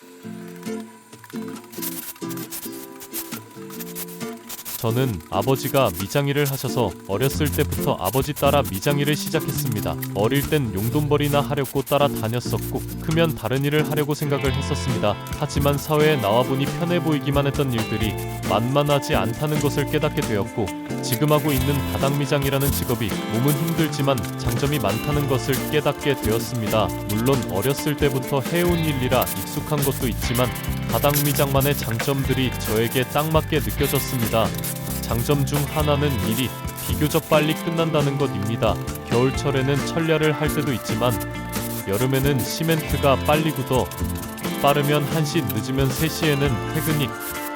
Thank you. 저는 아버지가 미장일을 하셔서 어렸을 때부터 아버지 따라 미장일을 시작했습니다. 어릴 땐 용돈벌이나 하려고 따라 다녔었고 크면 다른 일을 하려고 생각을 했었습니다. 하지만 사회에 나와보니 편해 보이기만 했던 일들이 만만하지 않다는 것을 깨닫게 되었고 지금 하고 있는 바닥미장이라는 직업이 몸은 힘들지만 장점이 많다는 것을 깨닫게 되었습니다. 물론 어렸을 때부터 해온 일이라 익숙한 것도 있지만 바닥미장만의 장점들이 저에게 딱 맞게 느껴졌습니다. 장점 중 하나는 일이 비교적 빨리 끝난다는 것입니다. 겨울철에는 철야를 할 때도 있지만 여름에는 시멘트가 빨리 굳어 빠르면 1시 늦으면 3시에는 퇴근이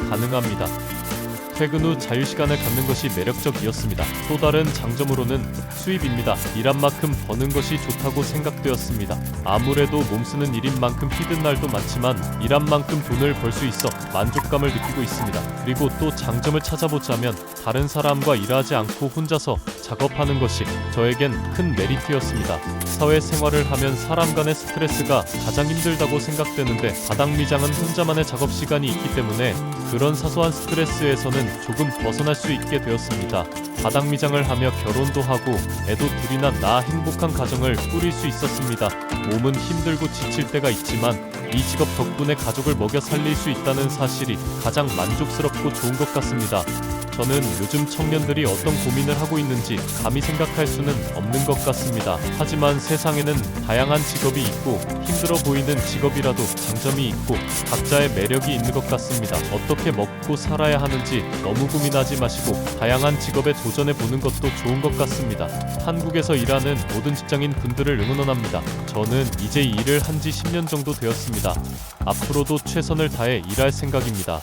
가능합니다. 퇴근 후 자유시간을 갖는 것이 매력적이었습니다. 또 다른 장점으로는 수입입니다. 일한 만큼 버는 것이 좋다고 생각되었습니다. 아무래도 몸 쓰는 일인 만큼 힘든 날도 많지만 일한 만큼 돈을 벌 수 있어 만족감을 느끼고 있습니다. 그리고 또 장점을 찾아보자면 다른 사람과 일하지 않고 혼자서 작업하는 것이 저에겐 큰 메리트였습니다. 사회생활을 하면 사람 간의 스트레스가 가장 힘들다고 생각되는데 바닥미장은 혼자만의 작업 시간이 있기 때문에 그런 사소한 스트레스에서는 조금 벗어날 수 있게 되었습니다. 바닥 미장을 하며 결혼도 하고 애도 둘이나 낳아 행복한 가정을 꾸릴 수 있었습니다. 몸은 힘들고 지칠 때가 있지만 이 직업 덕분에 가족을 먹여 살릴 수 있다는 사실이 가장 만족스럽고 좋은 것 같습니다. 저는 요즘 청년들이 어떤 고민을 하고 있는지 감히 생각할 수는 없는 것 같습니다. 하지만 세상에는 다양한 직업이 있고 힘들어 보이는 직업이라도 장점이 있고 각자의 매력이 있는 것 같습니다. 어떻게 먹고 살아야 하는지 너무 고민하지 마시고 다양한 직업에 도전해 보는 것도 좋은 것 같습니다. 한국에서 일하는 모든 직장인 분들을 응원합니다. 저는 이제 이 일을 한 지 10년 정도 되었습니다. 앞으로도 최선을 다해 일할 생각입니다.